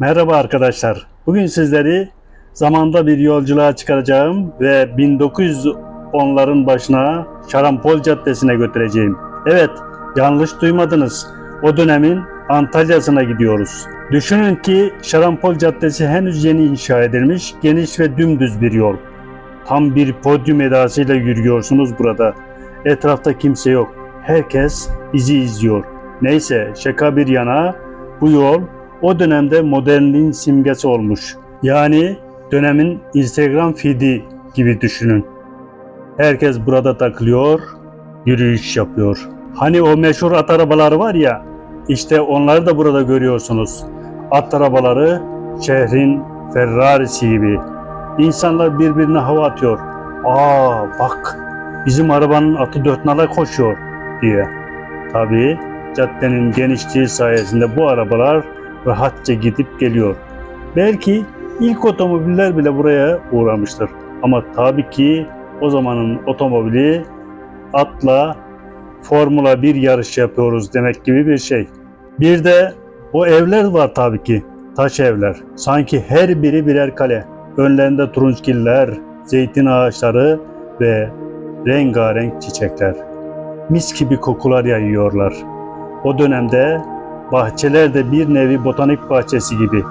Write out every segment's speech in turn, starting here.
Merhaba arkadaşlar. Bugün sizleri zamanda bir yolculuğa çıkaracağım ve 1910'ların başına Şarampol Caddesi'ne götüreceğim. Evet, yanlış duymadınız. O dönemin Antalya'sına gidiyoruz. Düşünün ki Şarampol Caddesi henüz yeni inşa edilmiş, geniş ve dümdüz bir yol. Tam bir podyum edasıyla yürüyorsunuz burada. Etrafta kimse yok. Herkes bizi izliyor. Neyse şaka bir yana bu yol o dönemde modernliğin simgesi olmuş. Yani dönemin Instagram feed'i gibi düşünün. Herkes burada takılıyor, yürüyüş yapıyor. Hani o meşhur at arabaları var ya, işte onları da burada görüyorsunuz. At arabaları şehrin Ferrari'si gibi. İnsanlar birbirine hava atıyor. Aa bak bizim arabanın atı dört nala koşuyor diye. Tabii caddenin genişliği sayesinde bu arabalar rahatça gidip geliyor. Belki ilk otomobiller bile buraya uğramıştır. Ama tabii ki o zamanın otomobili atla Formula 1 yarış yapıyoruz demek gibi bir şey. Bir de o evler var tabii ki. Taş evler. Sanki her biri birer kale. Önlerinde turunçgiller, zeytin ağaçları ve rengarenk çiçekler. Mis gibi kokular yayıyorlar. O dönemde bahçeler de bir nevi botanik bahçesi gibi.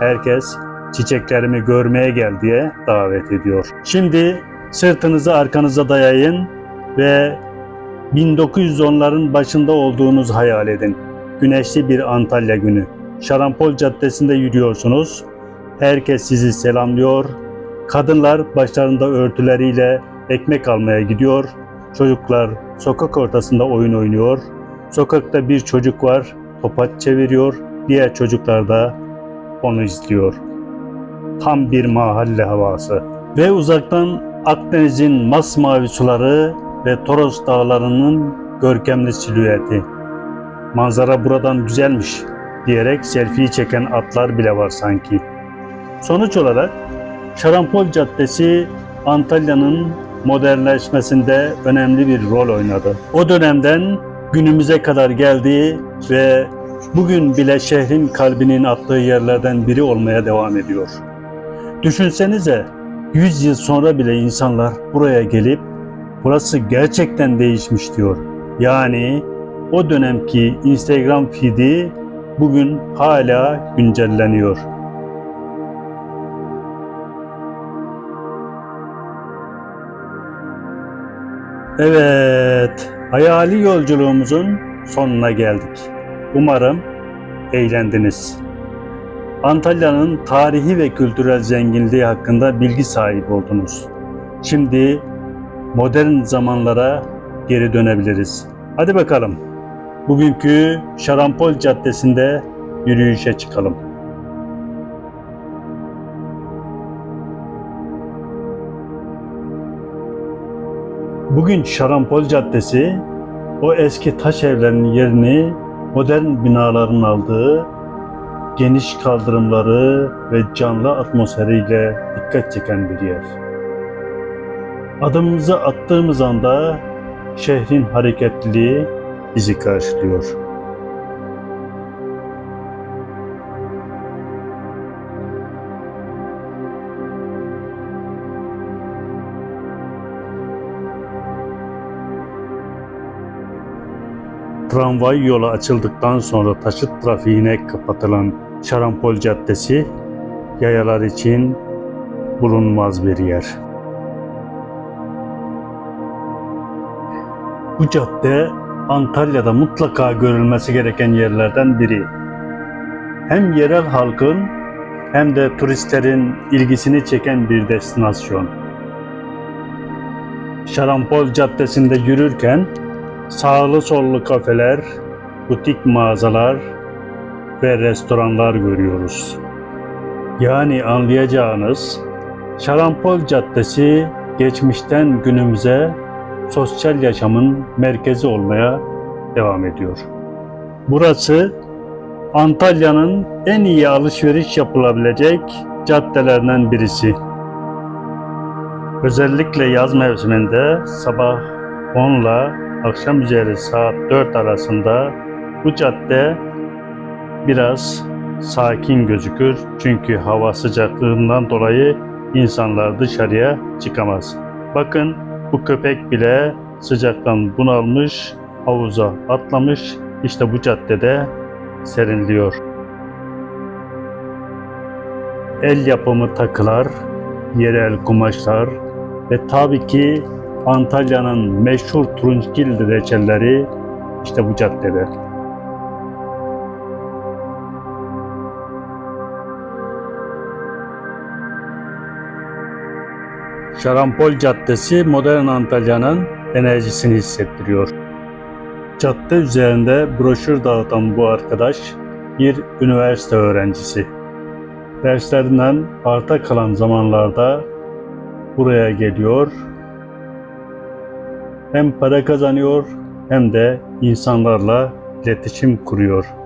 Herkes çiçeklerimi görmeye gel diye davet ediyor. Şimdi sırtınızı arkanıza dayayın ve 1910'ların başında olduğunuzu hayal edin. Güneşli bir Antalya günü. Şarampol Caddesi'nde yürüyorsunuz. Herkes sizi selamlıyor. Kadınlar başlarında örtüleriyle ekmek almaya gidiyor. Çocuklar sokak ortasında oyun oynuyor. Sokakta bir çocuk var, topaç çeviriyor. Diğer çocuklar da onu izliyor. Tam bir mahalle havası. Ve uzaktan Akdeniz'in masmavi suları ve Toros dağlarının görkemli silüeti. Manzara buradan güzelmiş diyerek selfie çeken atlar bile var sanki. Sonuç olarak Şarampol Caddesi Antalya'nın modernleşmesinde önemli bir rol oynadı. O dönemden günümüze kadar geldi ve bugün bile şehrin kalbinin attığı yerlerden biri olmaya devam ediyor. Düşünsenize 100 yıl sonra bile insanlar buraya gelip burası gerçekten değişmiş diyor. Yani o dönemki Instagram feed'i bugün hala güncelleniyor. Evet, hayali yolculuğumuzun sonuna geldik. Umarım eğlendiniz. Antalya'nın tarihi ve kültürel zenginliği hakkında bilgi sahibi oldunuz. Şimdi modern zamanlara geri dönebiliriz. Hadi bakalım. Bugünkü Şarampol Caddesi'nde yürüyüşe çıkalım. Bugün Şarampol Caddesi o eski taş evlerin yerini modern binaların aldığı geniş kaldırımları ve canlı atmosferiyle dikkat çeken bir yer. Adımımızı attığımız anda şehrin hareketliliği bizi karşılıyor. Tramvay yolu açıldıktan sonra taşıt trafiğine kapatılan Şarampol Caddesi yayalar için bulunmaz bir yer. Bu cadde Antalya'da mutlaka görülmesi gereken yerlerden biri. Hem yerel halkın hem de turistlerin ilgisini çeken bir destinasyon. Şarampol Caddesi'nde yürürken sağlı sollu kafeler, butik mağazalar ve restoranlar görüyoruz. Yani anlayacağınız Şarampol Caddesi geçmişten günümüze sosyal yaşamın merkezi olmaya devam ediyor. Burası Antalya'nın en iyi alışveriş yapılabilecek caddelerinden birisi. Özellikle yaz mevsiminde sabah 10 ile akşam üzeri saat 4 arasında bu cadde biraz sakin gözükür çünkü hava sıcaklığından dolayı insanlar dışarıya çıkamaz. Bakın bu köpek bile sıcaktan bunalmış, havuza atlamış. İşte bu caddede serinliyor. El yapımı takılar, yerel kumaşlar ve tabii ki Antalya'nın meşhur turunçgil reçelleri işte bu caddede. Şarampol Caddesi modern Antalya'nın enerjisini hissettiriyor. Cadde üzerinde broşür dağıtan bu arkadaş bir üniversite öğrencisi. Derslerinden arta kalan zamanlarda buraya geliyor. Hem para kazanıyor hem de insanlarla iletişim kuruyor.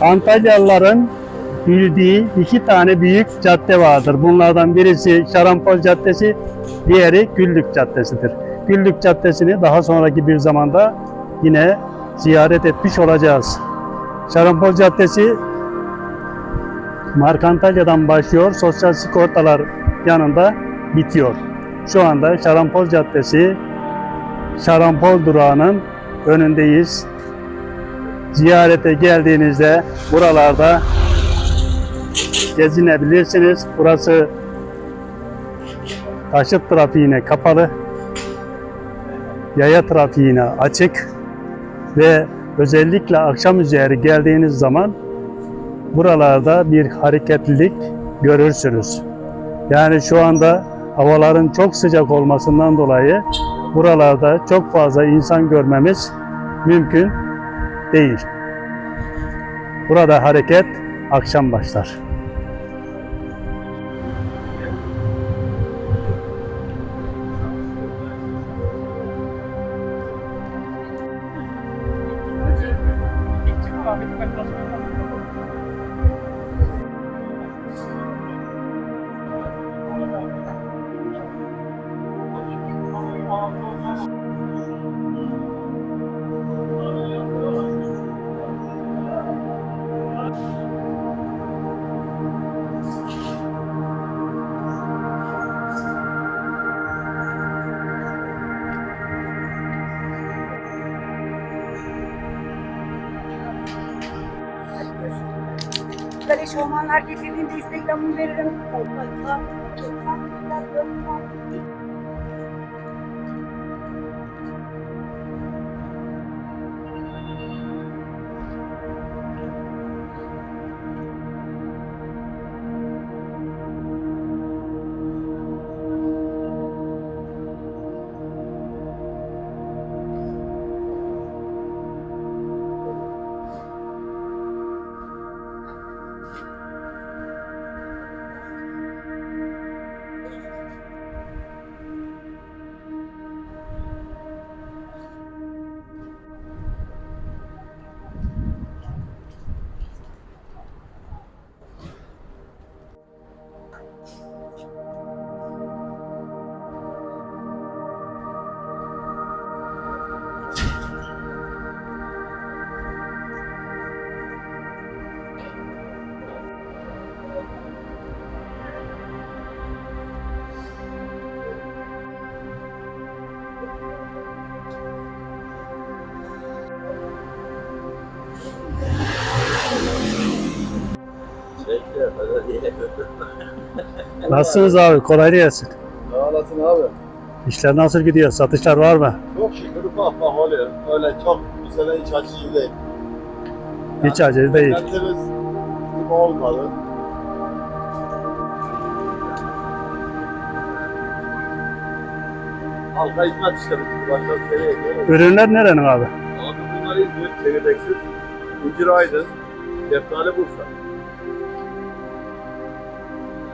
Antalyalıların bildiği iki tane büyük cadde vardır. Bunlardan birisi Şarampol Caddesi, diğeri Güllük Caddesi'dir. Güllük Caddesi'ni daha sonraki bir zamanda yine ziyaret etmiş olacağız. Şarampol Caddesi Mark Antalya'dan başlıyor, sosyal sigortalar yanında bitiyor. Şu anda Şarampol Caddesi, Şarampol durağının önündeyiz ziyarete geldiğinizde buralarda gezinebilirsiniz. Burası taşıt trafiğine kapalı, yaya trafiğine açık ve özellikle akşam üzeri geldiğiniz zaman buralarda bir hareketlilik görürsünüz. Yani şu anda havaların çok sıcak olmasından dolayı buralarda çok fazla insan görmemiz mümkün değil. Burada hareket akşam başlar. Güzel eşofmanlar getirdiğinde Instagram'ımı veririm. Nasılsınız abi? Kolay gelsin. Sağ olasın abi. İşler nasıl gidiyor? Satışlar var mı? Çok şükür ufak ufak oluyor. Öyle çok bu sene hiç açıcı değil. Hiç acele değil. Beklentimiz gibi olmadı. Halka hizmet işte. Şey. Ürünler nerenin abi? Abi bunlar İzmir, çekirdeksiz, incir aydın, şeftali Bursa.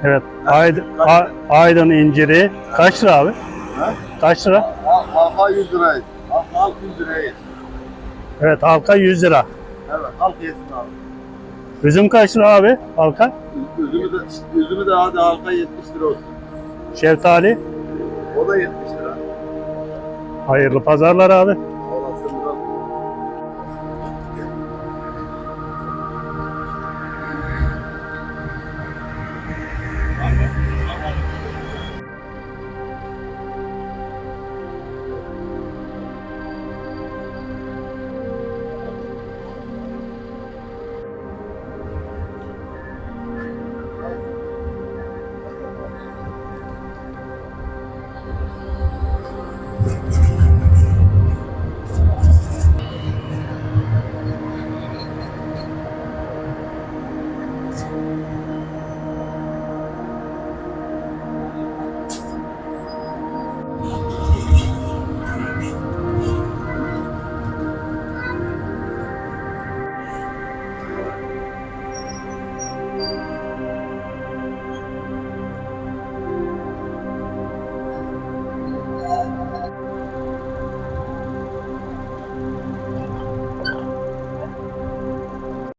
Evet. Aydın, A- Aydın inciri. Kaç lira abi? Ha? Kaç lira? Ha- Halka 100 lirayız. Halk, halk 100 lirayız. Evet halka 100 lira. Evet, halk yesin abi. Üzüm kaç lira abi? Halka. Üzümü de, üzümü de hadi halka 70 lira olsun. Şeftali. O da 70 lira. Hayırlı pazarlar abi.